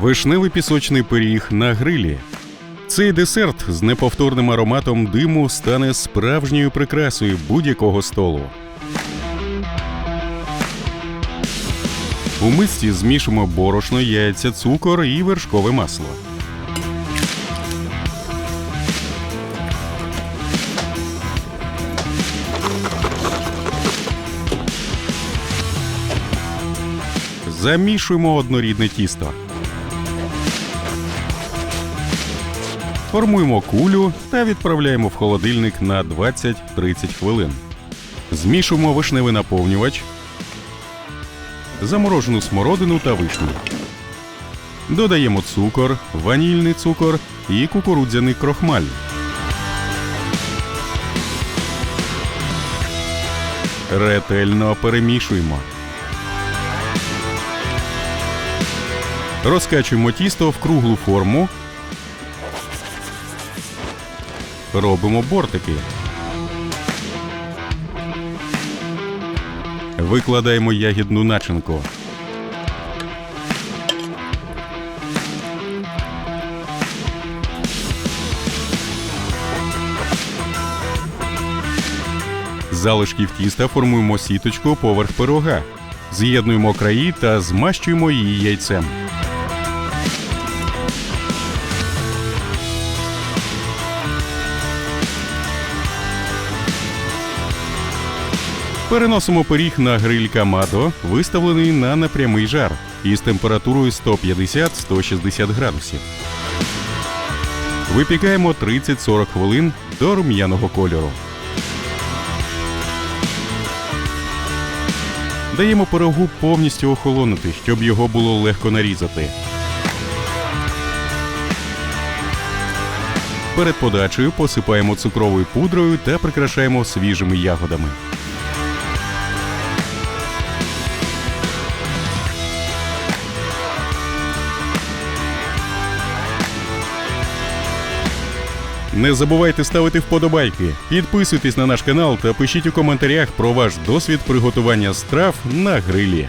Вишневий пісочний пиріг на грилі. Цей десерт з неповторним ароматом диму стане справжньою прикрасою будь-якого столу. У мисці змішуємо борошно, яйця, цукор і вершкове масло. Замішуємо однорідне тісто. Формуємо кулю та відправляємо в холодильник на 20-30 хвилин. Змішуємо вишневий наповнювач, заморожену смородину та вишню. Додаємо цукор, ванільний цукор і кукурудзяний крохмаль. Ретельно перемішуємо. Розкачуємо тісто в круглу форму. Робимо бортики. Викладаємо ягідну начинку. Залишків тіста формуємо сіточку поверх пирога. З'єднуємо краї та змащуємо її яйцем. Переносимо пиріг на гриль Камадо, виставлений на непрямий жар із температурою 150-160 градусів. Випікаємо 30-40 хвилин до рум'яного кольору. Даємо пирогу повністю охолонути, щоб його було легко нарізати. Перед подачею посипаємо цукровою пудрою та прикрашаємо свіжими ягодами. Не забувайте ставити вподобайки, підписуйтесь на наш канал та пишіть у коментарях про ваш досвід приготування страв на грилі.